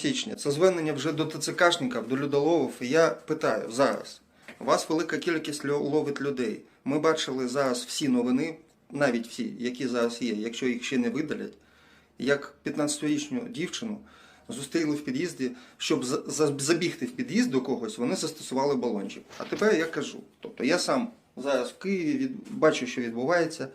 січня. Це звернення вже до ТЦКшників, до людоловів. І я питаю зараз. У вас велика кількість ловить людей. Ми бачили зараз всі новини, навіть всі, які зараз є, якщо їх ще не видалять, як 15-річну дівчину зустріли в під'їзді, щоб за- за- забігти в під'їзд до когось, вони застосували балончик. А тепер я кажу. Тобто я сам зараз в Києві бачу, що відбувається.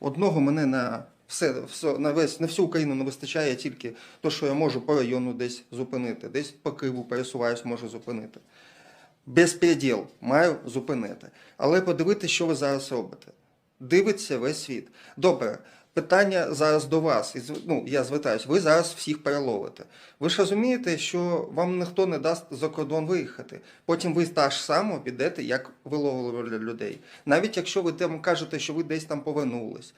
Одного мене на все, все на весь на всю Україну не вистачає тільки то, що я можу по району десь зупинити, десь по Києву пересуваюсь, можу зупинити. Безпреділ маю зупинити. Але подивитися, що ви зараз робите. Дивиться весь світ. Добре, питання зараз до вас. Ну, я звертаюся, ви зараз всіх переловите. Ви ж розумієте, що вам ніхто не дасть за кордон виїхати. Потім ви та ж само підете, як виловили людей. Навіть якщо ви там кажете, що ви десь там повернулись.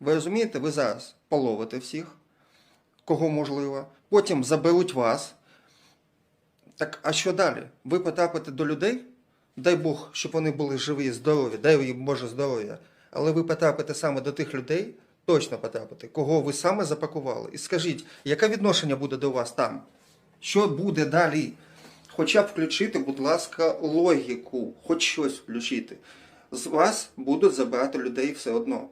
Ви розумієте, ви зараз половите всіх, кого можливо, потім заберуть вас. Так, а що далі? Ви потрапите до людей? Дай Бог, щоб вони були живі, і здорові, дай їм Боже здоров'я. Але ви потрапите саме до тих людей, точно потрапите, кого ви саме запакували. І скажіть, яке відношення буде до вас там? Що буде далі? Хоча б включити, будь ласка, логіку, хоч щось включити. З вас будуть забирати людей все одно.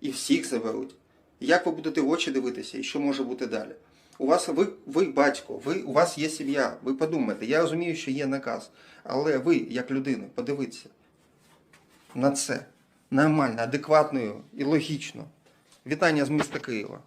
І всіх заберуть. Як ви будете в очі дивитися і що може бути далі? У вас ви, ви батько, ви, у вас є сім'я, ви подумайте. Я розумію, що є наказ, але ви, як людина, подивіться на це нормально, адекватною і логічно. Вітання з міста Києва.